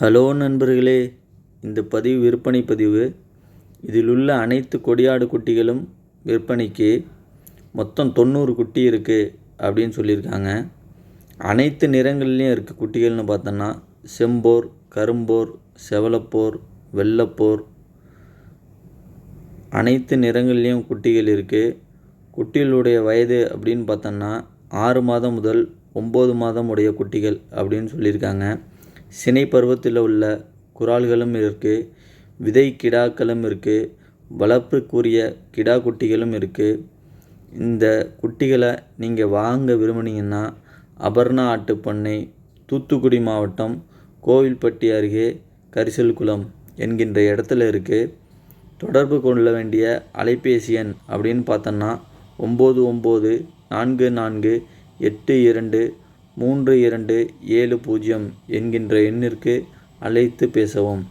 Hello நண்பர்களே இந்த பதிவு விற்பனை பதிவு. இதில் உள்ள அனைத்து கொடியாடு குட்டிகளும் விற்பனைக்கு மொத்தம் தொண்ணூறு குட்டி இருக்குது அப்படின்னு சொல்லியிருக்காங்க. அனைத்து நிறங்கள்லேயும் இருக்க குட்டிகள்னு பார்த்தோன்னா செம்போர் கரும்போர் செவலப்போர் வெள்ளப்போர். அனைத்து நிறங்கள்லேயும் குட்டிகள் இருக்குது குட்டிகளுடைய வயது அப்படின்னு பார்த்தோன்னா ஆறு மாதம் முதல் ஒம்பது மாதம் உடைய குட்டிகள் அப்படின்னு சொல்லியிருக்காங்க. சினை பருவத்தில் உள்ள குறால்களும் இருக்குது விதை கிடாக்களும் இருக்குது வளர்ப்புக்குரிய கிடா குட்டிகளும் இருக்குது இந்த குட்டிகளை நீங்கள் வாங்க விரும்புனீங்கன்னா அபர்ணா ஆட்டுப்பண்ணை தூத்துக்குடி மாவட்டம் கோவில்பட்டி அருகே கரிசல்குளம் என்கின்ற இடத்துல இருக்குது தொடர்பு கொள்ள வேண்டிய அலைபேசி எண் அப்படின்னு பார்த்தோன்னா ஒம்பது ஒம்பது நான்கு நான்கு எட்டு இரண்டு மூன்று இரண்டு ஏழு பூஜ்ஜியம் என்கின்ற எண்ணிற்கு அழைத்து பேசவும்.